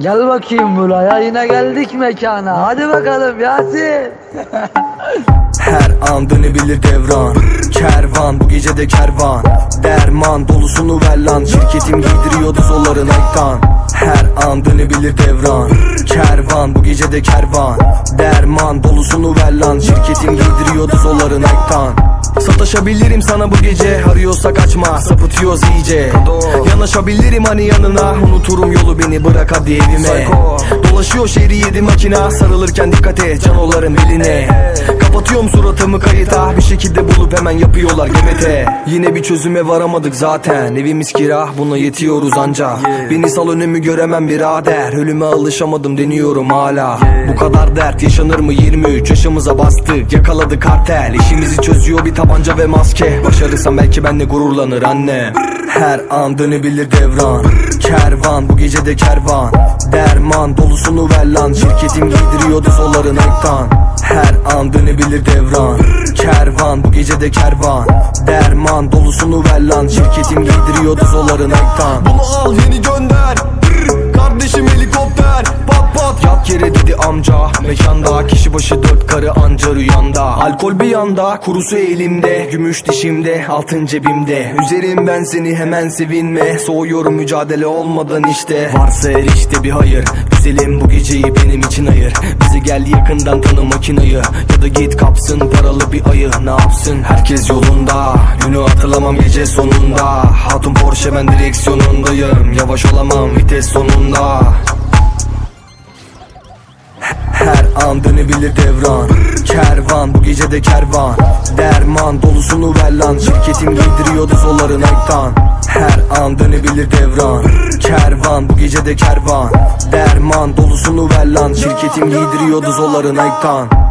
Gel bakayım buraya yine geldik mekana. Hadi bakalım Yasin. Her an dönebilir devran. Kervan bu gece de kervan. Derman dolusunu ver lan. Şirketim giydiriyordu zolları Nike'dan Her an dönebilir devran. Kervan bu gece de kervan. Derman dolusunu ver lan. Şirketim giydiriyordu zolları Nike'dan Sataşabilirim sana bu gece. Arıyorsa kaçma sapıtıyoruz iyice. Yanaşabilirim hani yanına. Unuturum yolu beni bırak hadi evime Dolaşıyor şehri yedi makina Sarılırken dikkat et canoların beline. Kapatıyorum suratımı kayıta. Bir şekilde bulup hemen yapıyorlar gemete. Yine bir çözüme varamadık zaten. Evimiz kira buna yetiyoruz anca Beni sal önümü göremem birader. Ölüme alışamadım deniyorum hala. Bu kadar dert yaşanır mı? 23 yaşımıza bastık. Yakaladı kartel. İşimizi çözüyor bir tabanca ve maske. Başarırsam belki benle gururlanır anne Her an dönebilir devran. Kervan bu gece de kervan. Derman dolusunu ver lan. Şirketim giydiriyordu zolları Nike'dan Her an dönebilir devran. Kervan bu gece de kervan. Derman dolusunu ver lan. Şirketim giydiriyordu zolları Nike'dan Bunu al yeni gönder. Kardeşim helikopter Mekanda kişi başı dört karı anca rüyanda. Alkol bir yanda kurusu elimde. Gümüş dişimde altın cebimde. Üzerim ben seni hemen sevinme. Soğuyorum mücadele olmadan işte. Varsa her işte bir hayır. Güzelim bu geceyi benim için ayır. Bizi gel yakından tanı makinayı. Ya da git kapsın paralı bir ayı. Ne yapsın? Herkes yolunda. Günü hatırlamam gece sonunda. Hatun Porsche ben direksiyonundayım. Yavaş olamam vites sonunda an dönebilir devran. Kervan bu gece de kervan. Derman dolusunu ver lan Şirketim giydiriyordu zolları Nike'dan Her an dönebilir devran. Kervan bu gece de kervan. Derman dolusunu ver lan Şirketim giydiriyordu zolları Nike'dan